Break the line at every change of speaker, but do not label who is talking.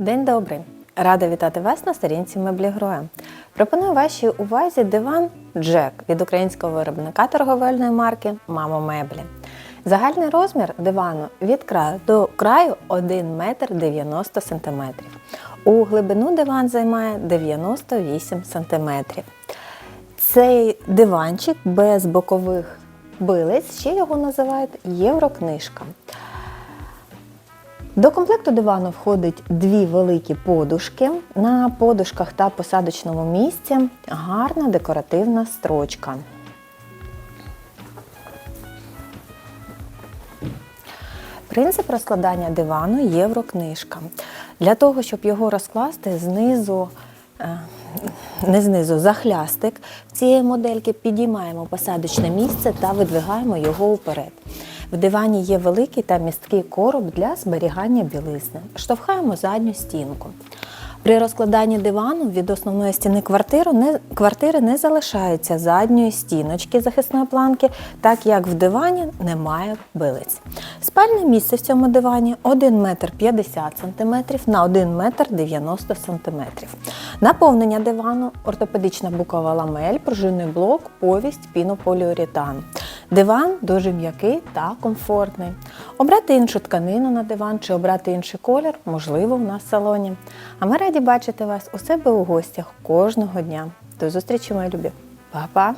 День добрий! Рада вітати вас на сторінці меблі Гроя. Пропоную вашій увазі диван Джек від українського виробника торговельної марки Мамо Меблі. Загальний розмір дивану від краю до краю 1 метр 90 см. У глибину диван займає 98 см. Цей диванчик без бокових билиць, ще його називають єврокнижка. До комплекту дивану входить дві великі подушки. На подушках та посадочному місці гарна декоративна строчка. Принцип розкладання дивану єврокнижка. Для того, щоб його розкласти знизу, е, не знизу, за цієї модельки підіймаємо посадочне місце та видвигаємо його уперед. В дивані є великий та місткий короб для зберігання білизни. Штовхаємо задню стінку. При розкладанні дивану від основної стіни квартири не, квартири не залишається задньої стіночки захисної планки, так як в дивані немає билиць. Спальне місце в цьому дивані 1 метр 50 см на 1 метр 90 см. Наповнення дивану ортопедична букова ламель, пружинний блок, повість, пінополіуретан. Диван дуже м'який та комфортний. Обрати іншу тканину на диван чи обрати інший колір можливо в нас в салоні. А ми раді бачити вас у себе у гостях кожного дня. До зустрічі, мої любі. Па-па!